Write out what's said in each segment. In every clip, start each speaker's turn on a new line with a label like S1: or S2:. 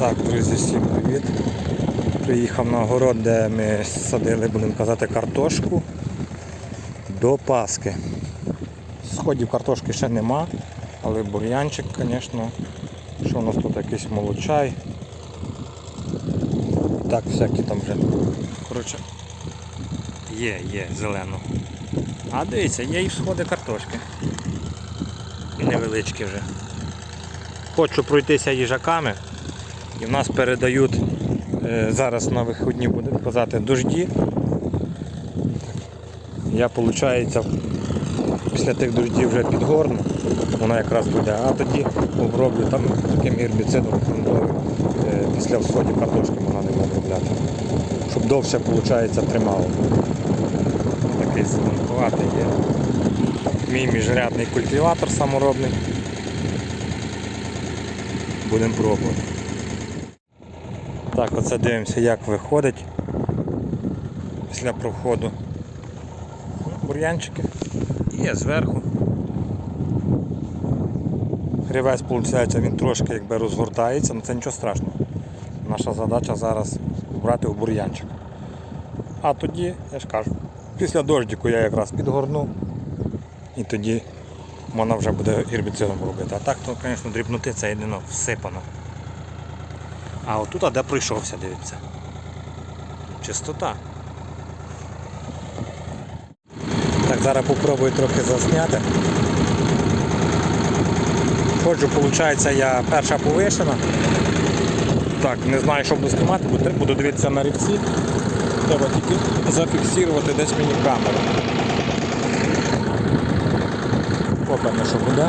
S1: Так, друзі, всім привіт. Приїхав на город, де ми садили, будемо казати, картошку до Паски. Сходів картошки ще нема, але бур'янчик, звісно, що у нас тут якийсь молочай. Так, всякі там вже. Коротше, є, є, зелено. А дивіться, є і сходи картошки. Невеличкі вже. Хочу пройтися їжаками. І в нас передають е, зараз на виходні буде казати дожді. Я виходить після тих дождів вже підгорну, вона якраз буде, а тоді оброблю там таким гербіцидом фрундовим е, після всходів картошки вона не обробляти. Щоб довше виходить, тримало. Такий зеленкуватий є. Мій міжрядний культиватор саморобний. Будемо пробувати. Так, оце дивимося, як виходить після проходу. Ну, Бур'янчики є зверху. Грівець, виходить, він трошки якби розгортається, але це нічого страшного. Наша задача зараз брати в бур'янчик. А тоді, я ж кажу, після дождіку я якраз підгорну і тоді вона вже буде гербіцидом робити. А так, то, звісно, дрібноти це єдино всипано. А отут, а де пройшовся, дивіться. Чистота. Так, зараз попробую трохи засняти. Ходжу, виходить, я перша повишена. Так, не знаю, що буду знімати, буду дивитися на рівці. Треба тільки зафіксувати десь мені камеру. Попевне, що буде.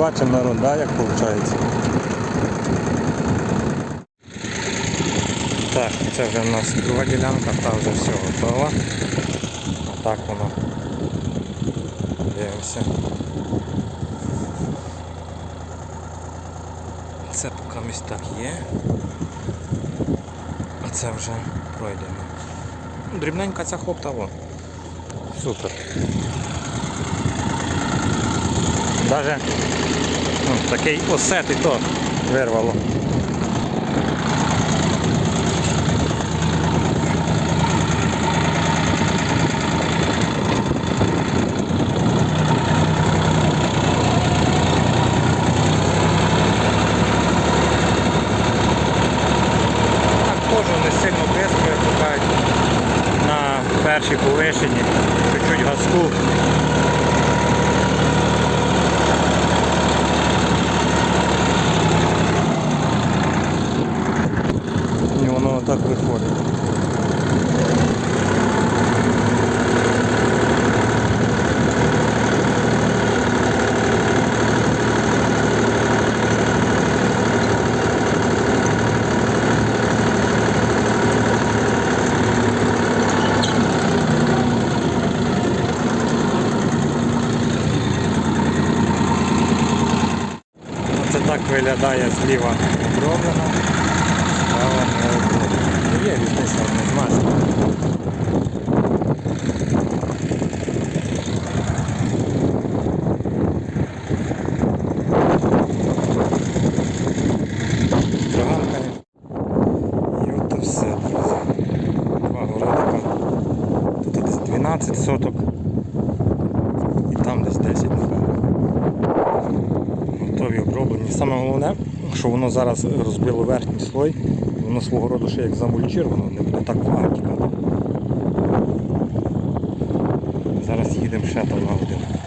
S1: бачимо народ, да, як виходить. Так, це вже в нас друга ділянка, та вже все готово. Отак воно. Дивимося. Це поки місць так є. А це вже пройдено. Дрібненька ця хопта, вон. Супер. Даже ну, такий осет і то вирвало. На першій повишенні, чуть-чуть газку. І воно так виходить. Це так виглядає зліва оброблено. Справа не оброблено. Є різниця однозначно. І от все, друзі. Два городика. Тут десь 12 соток. І там десь 10, напевно готові оброблені. Саме головне, що воно зараз розбило верхній слой, воно свого роду ще як замульчировано, не буде так багато. Зараз їдемо ще там на годину.